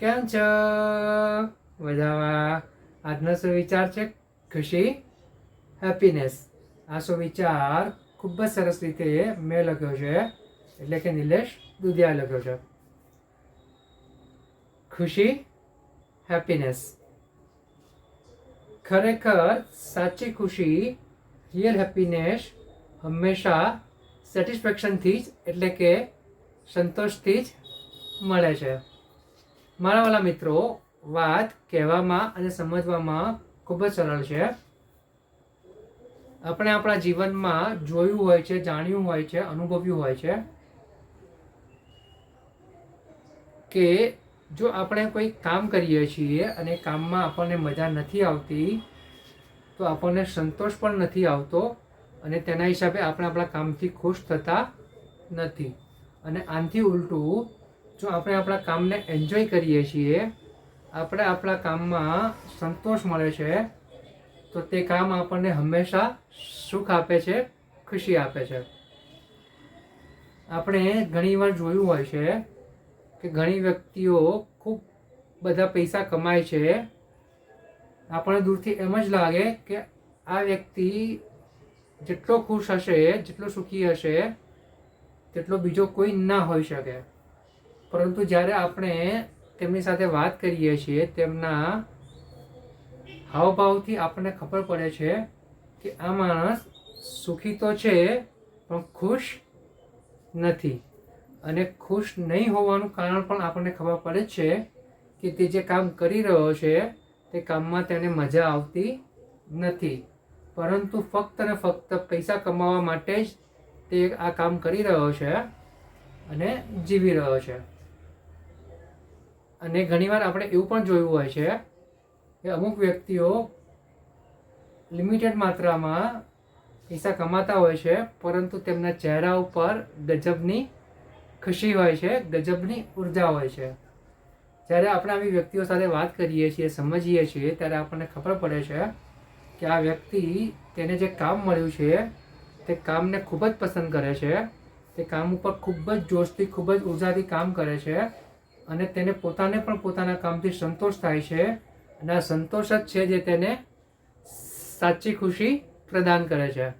કેમ છો? મજામાં. આજનો સુવિચાર છે? ખુશી? હેપીનેસ આ સુવિચાર ખૂબ જ સરસ રીતે મેં લખ્યો છે. એટલે કે નિલેશ દુધિયા લખ્યો છે. ખુશી? હેપીનેસ ખરેખર સાચી ખુશી રિયલ હેપીનેસ હંમેશા સેટિસ્ફેક્શનથી જ એટલે કે સંતોષથી જ મળે છે. મારા વાલા મિત્રો, વાત કહેવામાં અને સમજવામાં ખૂબ જ સરળ છે. આપણે આપણા જીવનમાં જોયું હોય છે, જાણ્યું હોય છે, અનુભવ્યું હોય છે કે જો આપણે કોઈ કામ કરીએ છીએ અને કામમાં આપણને મજા નથી આવતી, તો આપણને સંતોષ પણ નથી આવતો અને તેના હિસાબે આપણે આપણા કામથી ખુશ થતા નથી. અને આનાથી ઉલટું જો આપણે આપણા કામને એન્જોય કરીએ છીએ, આપણે આપણા કામમાં સંતોષ મળે છે, તો તે કામ આપણને હંમેશા સુખ આપે છે, ખુશી આપે છે. આપણે ઘણીવાર જોયું હોય છે કે ઘણી વ્યક્તિઓ ખૂબ બધા પૈસા કમાય છે. આપણને દૂરથી એમ જ લાગે કે આ વ્યક્તિ જેટલો ખુશ હશે, જેટલો સુખી હશે, તેટલો બીજો કોઈ ના હોઈ શકે. પરંતુ જ્યારે આપણે તેમની સાથે વાત કરીએ છીએ, તેમના હાવભાવથી આપણને ખબર પડે છે કે આ માણસ સુખી તો છે, પણ ખુશ નથી. અને ખુશ નહીં હોવાનું કારણ પણ આપણને ખબર પડે છે કે તે જે કામ કરી રહ્યો છે, તે કામમાં તેને મજા આવતી નથી. પરંતુ ફક્ત ને ફક્ત પૈસા કમાવા માટે જ તે આ કામ કરી રહ્યો છે અને જીવી રહ્યો છે. અને ઘણીવાર આપણે એવું પણ જોયું હોય છે કે અમુક વ્યક્તિઓ લિમિટેડ માત્રામાં પૈસા કમાતા હોય છે, પરંતુ તેમના ચહેરા ઉપર ગજબની ખુશી હોય છે, ગજબની ઊર્જા હોય છે. જ્યારે આપણે આવી વ્યક્તિઓ સાથે વાત કરીએ છીએ, સમજીએ છીએ, ત્યારે આપણને ખબર પડે છે કે આ વ્યક્તિ તેને જે કામ મળ્યું છે, તે કામને ખૂબ જ પસંદ કરે છે, તે કામ ઉપર ખૂબ જ જોશથી, ખૂબ જ ઉર્જાથી કામ કરે છે અને તેને પોતાને પણ પોતાના કામથી સંતોષ થાય છે. અને આ સંતોષ જ છે જે તેને સાચી ખુશી પ્રદાન કરે છે.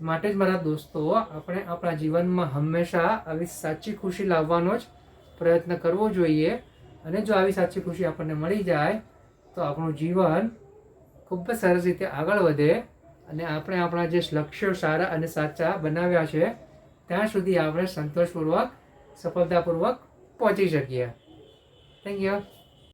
માટે જ મારા દોસ્તો, આપણે આપણા જીવનમાં હંમેશા આવી સાચી ખુશી લાવવાનો જ પ્રયત્ન કરવો જોઈએ. અને જો આવી સાચી ખુશી આપણને મળી જાય, તો આપણું જીવન ખૂબ જ સરસ રીતે આગળ વધે. અને આપણે આપણા જે લક્ષ્યો સારા અને સાચા બનાવ્યા છે, ત્યાં સુધી આપણે સંતોષપૂર્વક, સફળતાપૂર્વક પહોંચી શકીએ. Thank you